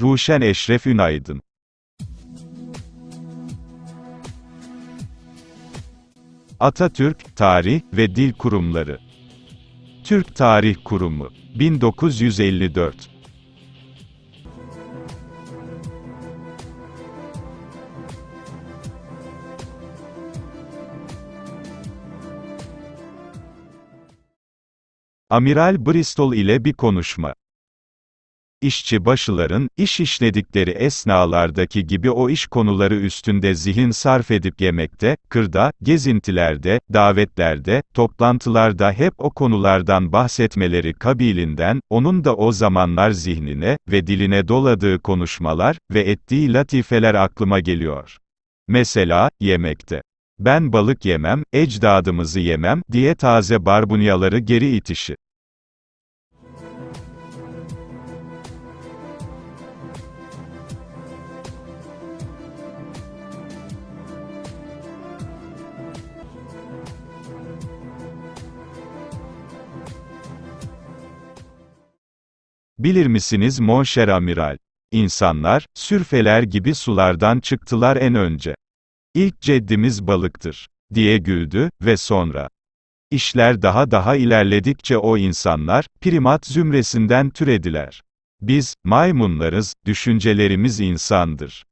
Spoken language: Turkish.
Ruşen Eşref Ünaydın. Atatürk, Tarih ve Dil Kurumları. Türk Tarih Kurumu 1954 Amiral Bristol ile bir konuşma. İşçi başıların, iş işledikleri esnalardaki gibi o iş konuları üstünde zihin sarf edip yemekte, kırda, gezintilerde, davetlerde, toplantılarda hep o konulardan bahsetmeleri kabilinden, onun da o zamanlar zihnine ve diline doladığı konuşmalar ve ettiği latifeler aklıma geliyor. Mesela, yemekte. Ben balık yemem, ecdadımızı yemem, diye taze barbunyaları geri itişi. Bilir misiniz mon cher amiral? İnsanlar, sürfeler gibi sulardan çıktılar en önce. İlk ceddimiz balıktır, diye güldü ve sonra. İşler daha daha ilerledikçe o insanlar, primat zümresinden türediler. Biz, maymunlarız, düşüncelerimiz insandır.